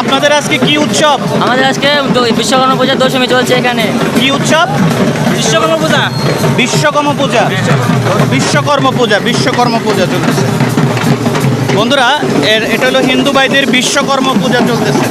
আপনাদের আজকে কি উৎসব? আমাদের আজকে বিশ্বকর্মা পূজার দশমী চলছে এখানে। কি উৎসব? বিশ্বকর্মা পূজা। বিশ্বকর্মা পূজা। বিশ্বকর্মা পূজা বিশ্বকর্মা পূজা চলতেছে। বন্ধুরা এর এটা হলো হিন্দু ভাইদের বিশ্বকর্মা পূজা চলতেছে।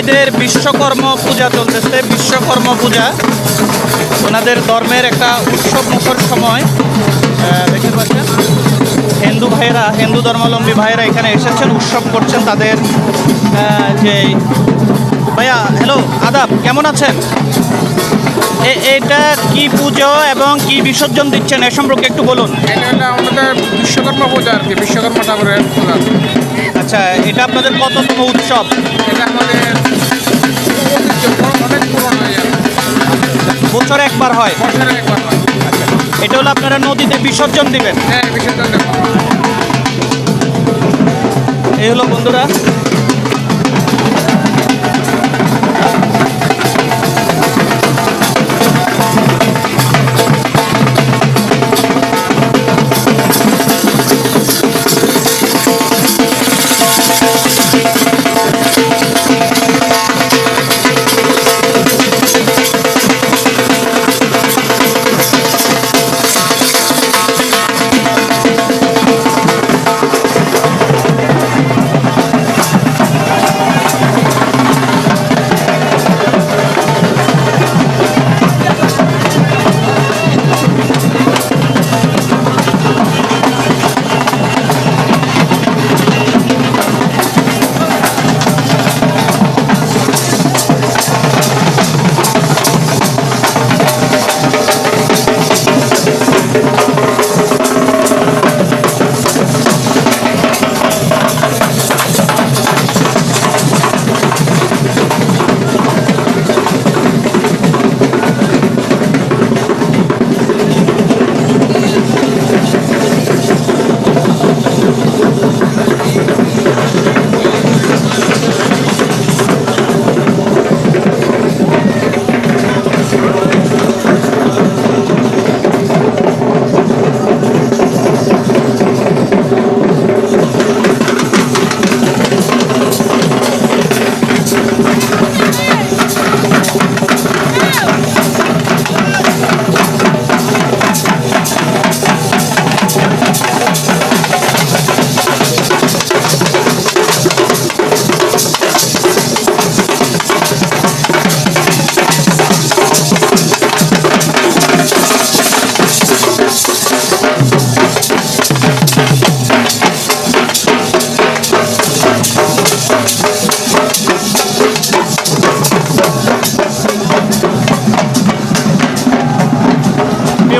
ভাইদের বিশ্বকর্ম পূজা চলতেছে, বিশ্বকর্ম পূজা। ওনাদের ধর্মের একটা উৎসব মুখর সময়। দেখতে পাচ্ছেন, হিন্দু ভাইয়েরা, হিন্দু ধর্মাবলম্বী ভাইয়েরা এখানে এসেছেন, উৎসব করছেন তাদের যে ভাইয়া হ্যালো আদাব, কেমন আছেন? এটা কি পুজো এবং কি বিসর্জন দিচ্ছেন এ সম্পর্কে একটু বলুন। এটা হলো আমাদের বিশ্বকর্মা পূজা আর কি বিশ্বকর্মা ঠাকুরের পূজা। আচ্ছা এটা আপনাদের কততম উৎসব? এটা আমাদের ঐতিহ্য, অনেক পুরনো বছরে একবার হয়। বছরে একবার হয়। এটা হলো আপনারা নদীতে বিসর্জন দিবেন। হ্যাঁ বিসর্জন দেব। এই হলো বন্ধুরা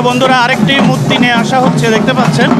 বন্ধুরা আরেকটি মূর্তি নিয়ে আসা হচ্ছে দেখতে পাচ্ছেন?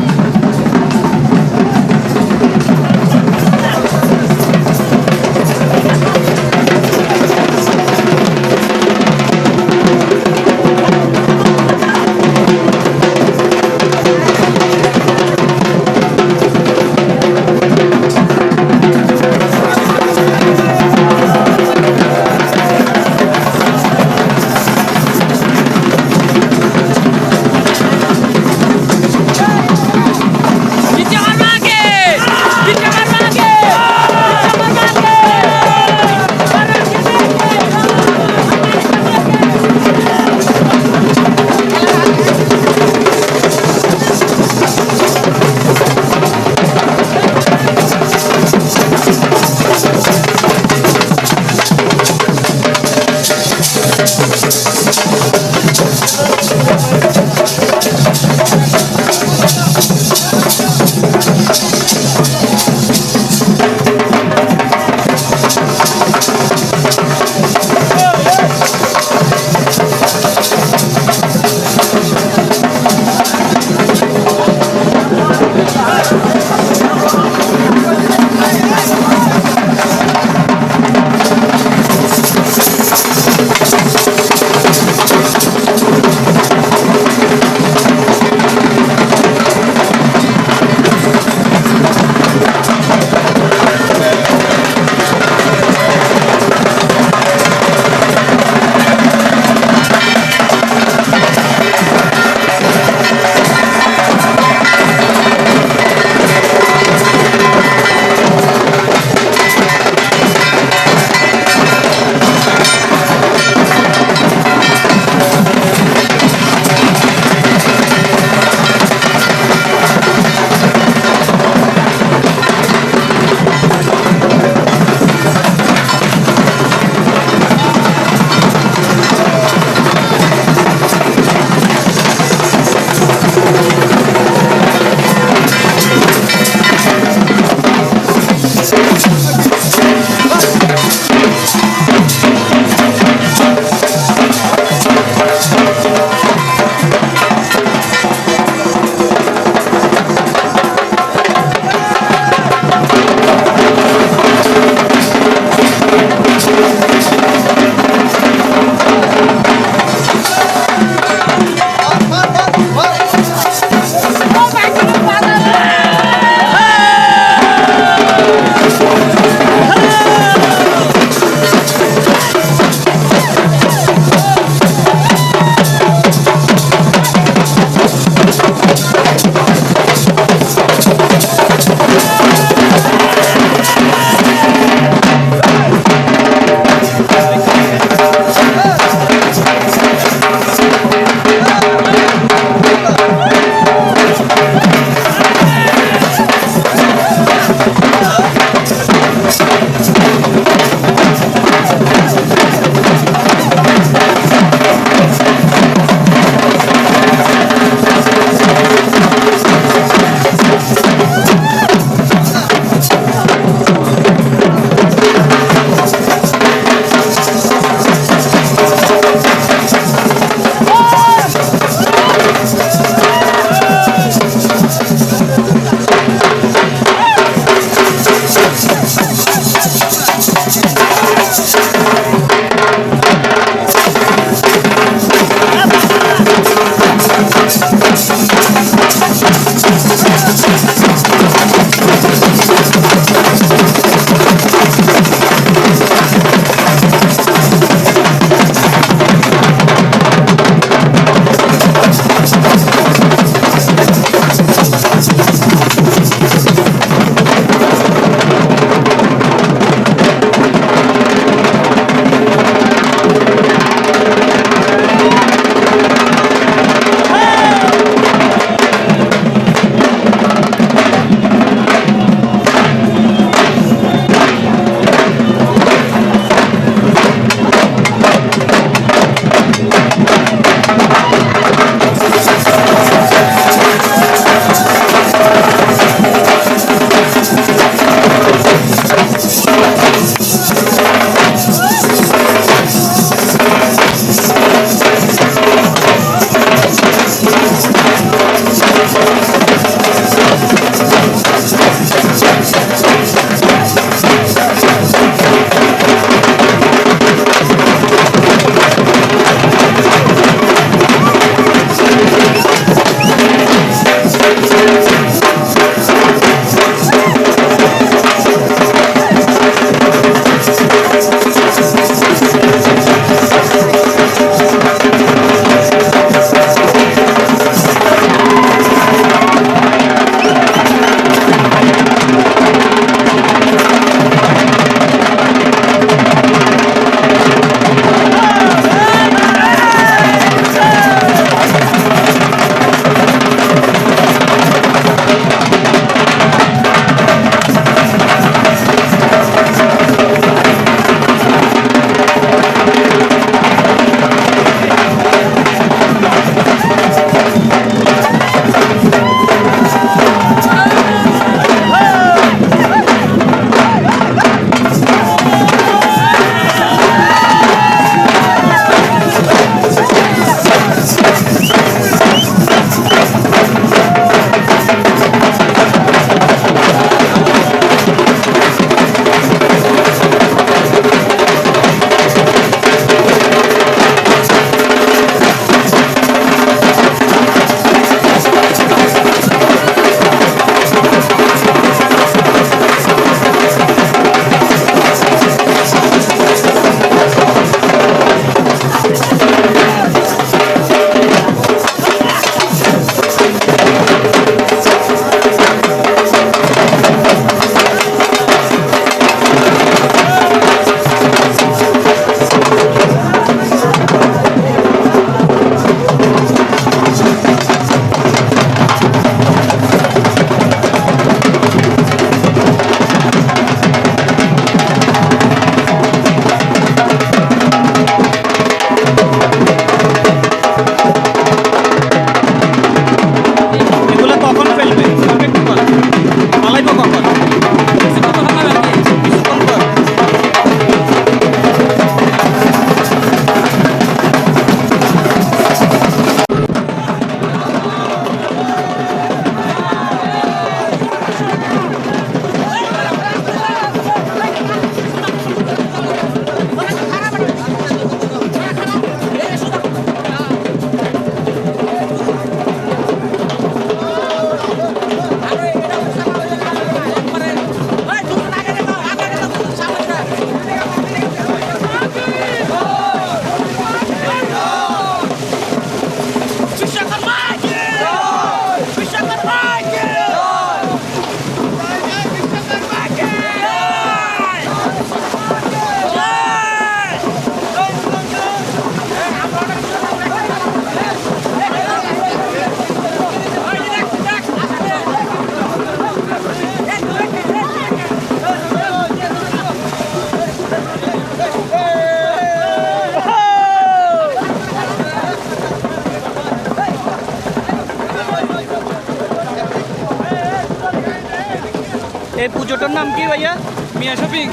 ভাইয়া? মিয়া শপিং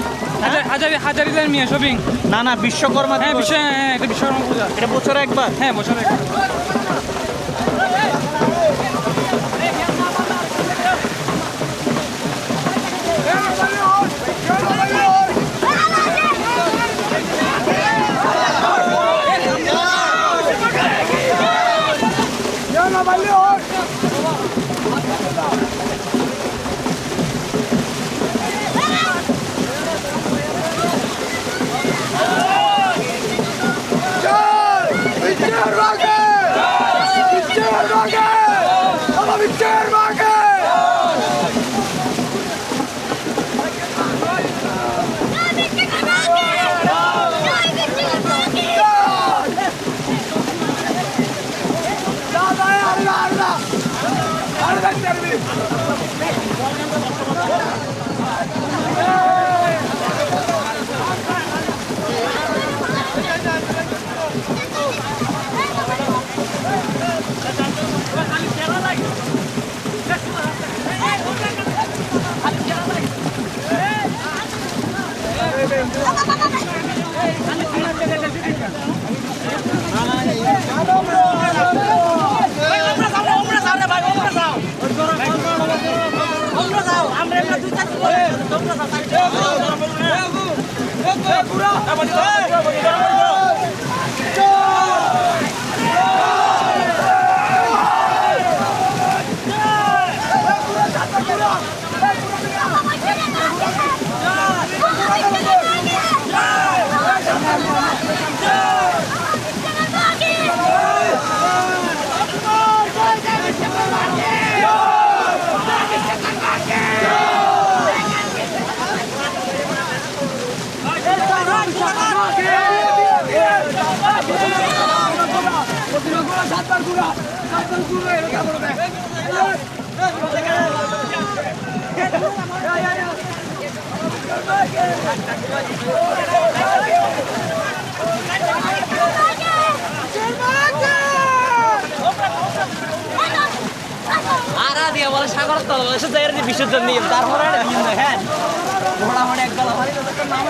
হাজার হাজার হাজারি মিয়া শপিং না না বিশ্বকর্মা হ্যাঁ। বিশ্ব হ্যাঁ এটা বিশ্বকর্মা পূজা। এটা বছরে একবার? হ্যাঁ বছরে আর দিয়ে বলে সাগর তল বলে, সে জায়গায় বিসর্জন নিয়ে, তারপরে হ্যাঁ। মোটামুটি এক গলা ভারী তো নাম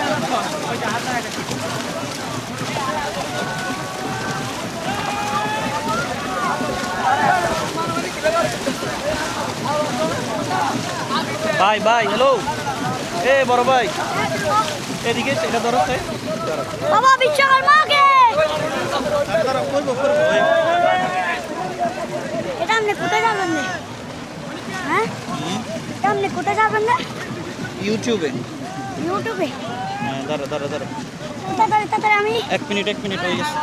ভাই ভাই হ্যালো এ বড় ভাই। এদিকে এটা ধরো তো। বাবা বিশ্বকর্মাকে এটা আপনি কোথায় যাবেন না হ্যাঁ? এটা আপনি কোথায় যাবেন না ইউটিউবে। ইউটিউবে? হ্যাঁ দাঁড়া দাঁড়া দাঁড়া তাড়াতাড়ি তাড়াতাড়ি আমি এক মিনিট এক মিনিট হয়ে গেছে।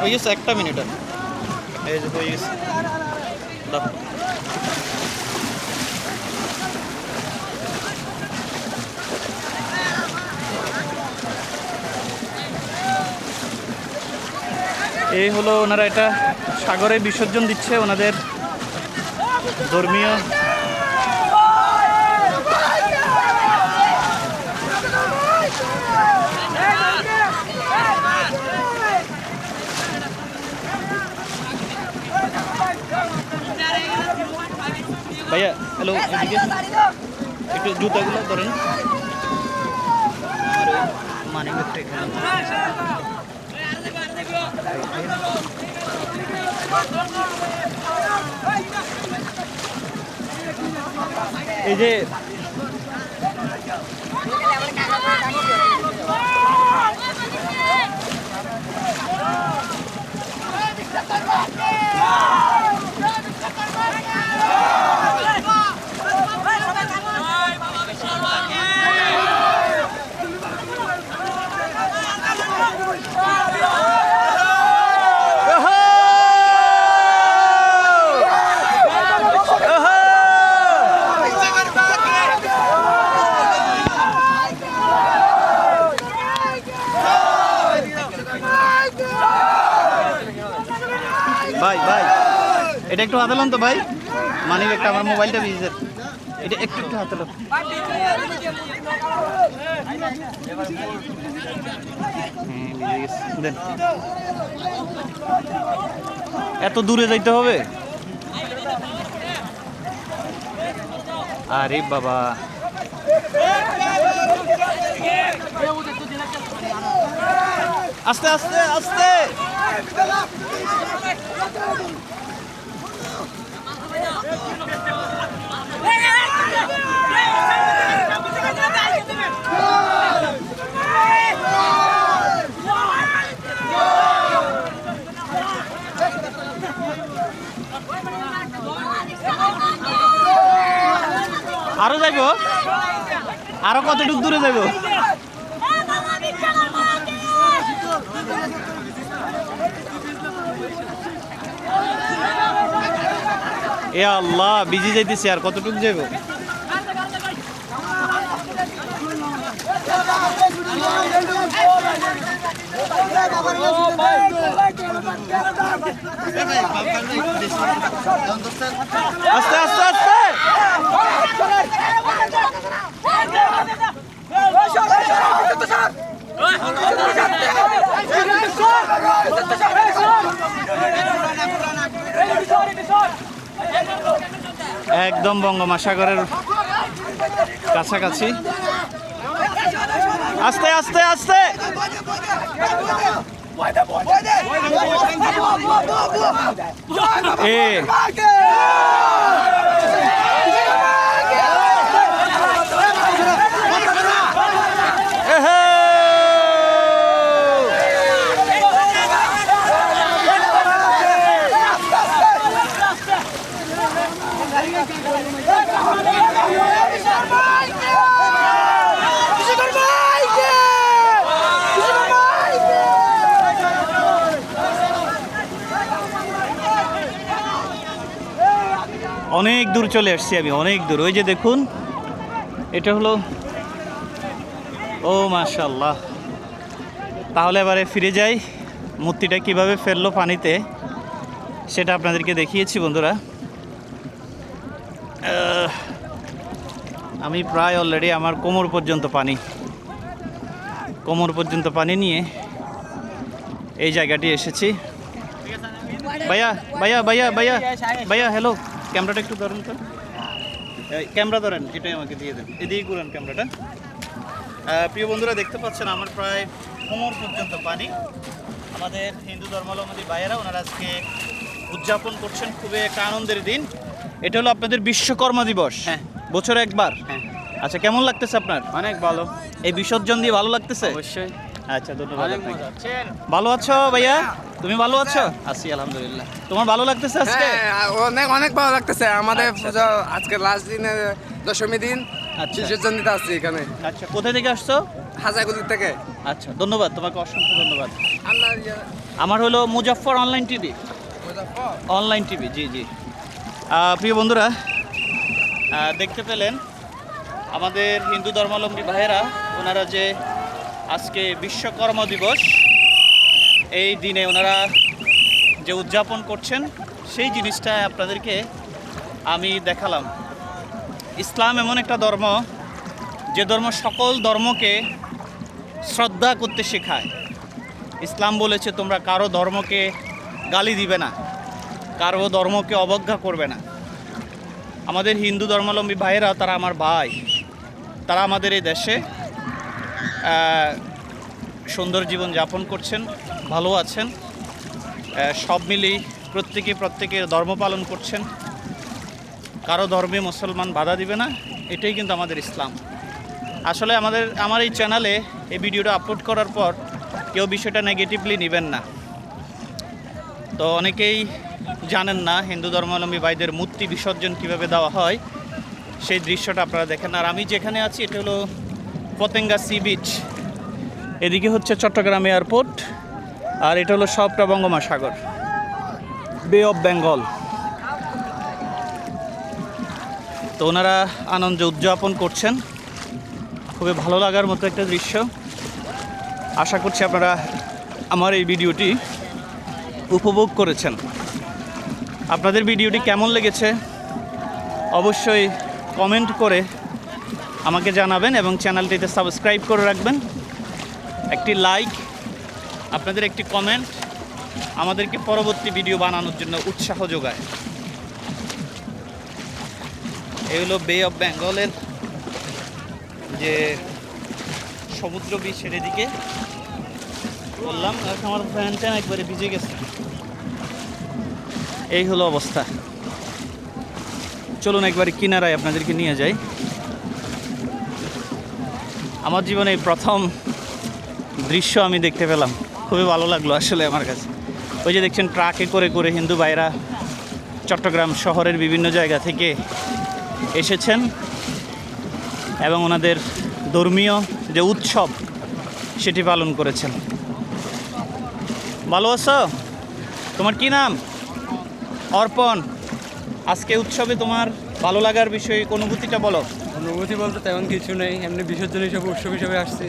হয়ে গেছে একটা মিনিট। আর এই যে হয়ে গেছে। এই হলো ওনারা এটা সাগরে বিসর্জন দিচ্ছে ওনাদের ধর্মীয় ভাইয়া হ্যালো এদিকে একটু জুতাগুলো ধরেন। এখানে। এই যে ভাই ভাই এটা একটু হাতে তো ভাই। মানি একটা আমার মোবাইলটা ভিজে এটা একটু একটু হাতে। দেন। এত দূরে যাইতে হবে? আরে বাবা। আস্তে আস্তে আস্তে। যাইব? আরও কতটুকু দূরে যাইব? এ আল্লাহ বিজি যাইতেছি আর কতটুক যাইব? আস্তে আস্তে একদম বঙ্গোপসাগরের কাছাকাছি। আস্তে আস্তে আস্তে। এ। অনেক দূর চলে আসছি আমি, অনেক দূর। ওই যে দেখুন, এটা হলো, ও মাশাল্লাহ তাহলে এবারে ফিরে যাই, মূর্তিটা কীভাবে ফেলল পানিতে, সেটা আপনাদেরকে দেখিয়েছি বন্ধুরা। আমি প্রায় অলরেডি আমার কোমর পর্যন্ত পানি, কোমর পর্যন্ত পানি নিয়ে এই জায়গাটি এসেছি। ভাইয়া ভাইয়া ভাইয়া ভাইয়া ভাইয়া হ্যালো ক্যামেরাটা একটু ধরেন তো। ক্যামেরা ধরেন এটাই আমাকে দিয়ে দেন। এদিকেই ঘুরান ক্যামেরাটা। প্রিয় বন্ধুরা দেখতে পাচ্ছেন আমার প্রায় কোমর পর্যন্ত পানি। আমাদের হিন্দু ধর্মাবলম্বী ভাইয়েরা ওনারা আজকে উদযাপন করছেন। খুবই একটা আনন্দের দিন। এটা হলো আপনাদের বিশ্বকর্মা দিবস। হ্যাঁ। বছরে একবার। হ্যাঁ। আচ্ছা কেমন লাগতেছে আপনার? অনেক ভালো। এই বিসর্জন দিয়ে ভালো লাগতেছে? অবশ্যই। আচ্ছা ধন্যবাদ ভালো আছো ভাইয়া? তুমি ভালো আছো? আছি আলহামদুলিল্লাহ। তোমার ভালো লাগতেছে আজকে? হ্যাঁ অনেক অনেক ভালো লাগতেছে। আমাদের আচ্ছা। পুজো আজকে লাস্ট দিনে দশমী দিন। আচ্ছা। দিতে আসছি এখানে। আচ্ছা কোথায় থেকে আসছো? হাজাগুলি থেকে। আচ্ছা ধন্যবাদ তোমাকে অসংখ্য ধন্যবাদ। আমার হলো Muzaffar online TV online TV জি জি। প্রিয় বন্ধুরা দেখতে পেলেন আমাদের হিন্দু ধর্মাবলম্বী ভাইয়েরা ওনারা যে আজকে বিশ্বকর্মা দিবস এই দিনে ওনারা যে উদযাপন করছেন, সেই জিনিসটা আপনাদেরকে আমি দেখালাম। ইসলাম এমন একটা ধর্ম, যে ধর্ম সকল ধর্মকে শ্রদ্ধা করতে শেখায়। ইসলাম বলেছে, তোমরা কারও ধর্মকে গালি দিবে না, কারও ধর্মকে অবজ্ঞা করবে না। আমাদের হিন্দু ধর্মাবলম্বী ভাইয়েরা, তারা আমার ভাই, তারা আমাদের এই দেশে সুন্দর জীবন যাপন করছেন। ভালো আছেন। সব মিলেই প্রত্যেকে প্রত্যেকের ধর্ম পালন করছেন। কারও ধর্মে মুসলমান বাধা দিবে না, এটাই কিন্তু আমাদের ইসলাম। আসলে আমাদের, আমার এই চ্যানেলে এই ভিডিওটা আপলোড করার পর কেউ বিষয়টা নেগেটিভলি নেবেন না। তো অনেকেই জানেন না হিন্দু ধর্মাবলম্বী ভাইদের মূর্তি বিসর্জন কীভাবে দেওয়া হয়, সেই দৃশ্যটা আপনারা দেখেন। আর আমি যেখানে আছি, এটা হলো পতেঙ্গা সি বিচ। এদিকে হচ্ছে চট্টগ্রাম এয়ারপোর্ট। আর এটা হলো সবটা বঙ্গোপসাগর। বে অফ বেঙ্গল তো ওনারা আনন্দ উদযাপন করছেন। খুবই ভালো লাগার মতো একটা দৃশ্য। আশা করছি আপনারা আমার এই ভিডিওটি উপভোগ করেছেন। আপনাদের ভিডিওটি কেমন লেগেছে? অবশ্যই কমেন্ট করে আমাকে জানাবেন এবং চ্যানেলটিতে সাবস্ক্রাইব করে রাখবেন। একটি লাইক আপনাদের একটি কমেন্ট আমাদেরকে পরবর্তী ভিডিও বানানোর জন্য উৎসাহ যোগায়। এই হলো বে অফ বেঙ্গলের যে সমুদ্র বিচের এদিকে বললাম আমার ফ্যান ট্যান একবারে ভিজে গেছে। এই হলো অবস্থা। চলুন একবারে কিনারায় আপনাদেরকে নিয়ে যাই। আমার জীবনে প্রথম দৃশ্য আমি দেখতে পেলাম। খুবই ভালো লাগল আসলে আমার কাছে। ওই যে দেখছেন ট্রাকে করে করে হিন্দু ভাইরা চট্টগ্রাম শহরের বিভিন্ন জায়গা থেকে এসেছেন এবং ওনাদের ধর্মীয় যে উৎসব সেটি পালন করেছেন। ভালো আছো? তোমার কি নাম? অর্পণ। আজকে উৎসবে তোমার ভালো লাগার বিষয়ে অনুভূতিটা বলো। অনুভূতি বলতে তেমন কিছু নেই এমনি বিসর্জন হিসেবে উৎসব হিসেবে আসছি।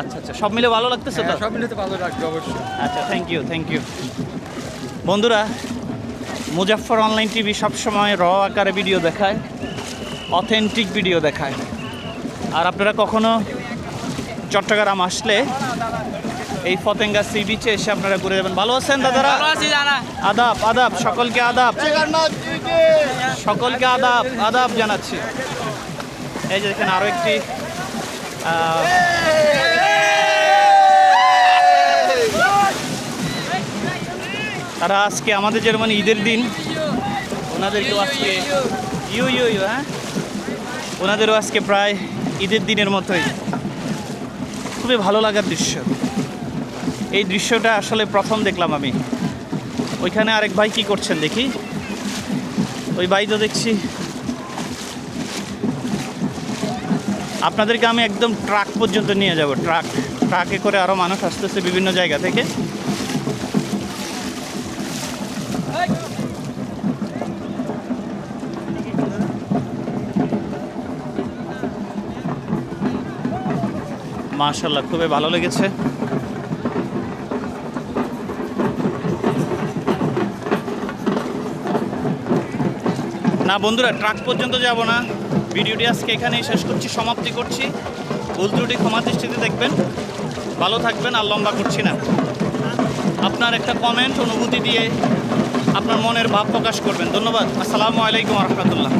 আচ্ছা আচ্ছা। সব মিলে ভালো লাগতেছে তো? হ্যাঁ, সব মিলে তো ভালো লাগবে অবশ্যই। আচ্ছা থ্যাংক ইউ থ্যাংক ইউ বন্ধুরা মুজাফফর অনলাইন টিভি সবসময় র আকারে ভিডিও দেখায় অথেন্টিক ভিডিও দেখায়। আর আপনারা কখনো চট্টগ্রাম আসলে এই ফতেঙ্গা সি বিচে এসে আপনারা ঘুরে যাবেন। ভালো আছেন দাদারা? আদাব আদাব সকলকে আদাব। সকলকে আদাব আদাব জানাচ্ছি। এই যে দেখেন আরও একটি তারা আজকে আমাদের মানে ঈদের দিন। ওনাদেরকেও আজকে ইউ ইউ ইউ হ্যাঁ? ওনাদেরও আজকে প্রায় ঈদের দিনের মতোই। খুবই ভালো লাগার দৃশ্য। এই দৃশ্যটা আসলে প্রথম দেখলাম আমি। ওইখানে আরেক ভাই কি করছেন দেখি? ওই ভাই তো দেখছি আপনাদেরকে আমি একদম ট্রাক পর্যন্ত নিয়ে যাব। ট্রাক, ট্রাকে করে আরও মানুষ আসতেছে বিভিন্ন জায়গা থেকে। মাশাল্লাহ খুবই ভালো লেগেছে। না বন্ধুরা, ট্রাক পর্যন্ত যাব না। ভিডিওটি আজকে এখানেই শেষ করছি, সমাপ্তি করছি। ভুল ত্রুটি ক্ষমা দৃষ্টিতে দেখবেন। ভালো থাকবেন আর লম্বা করছি না। আপনার একটা কমেন্ট অনুভূতি দিয়ে আপনার মনের ভাব প্রকাশ করবেন। ধন্যবাদ। আসসালামু আলাইকুম রহমতুল্লাহ।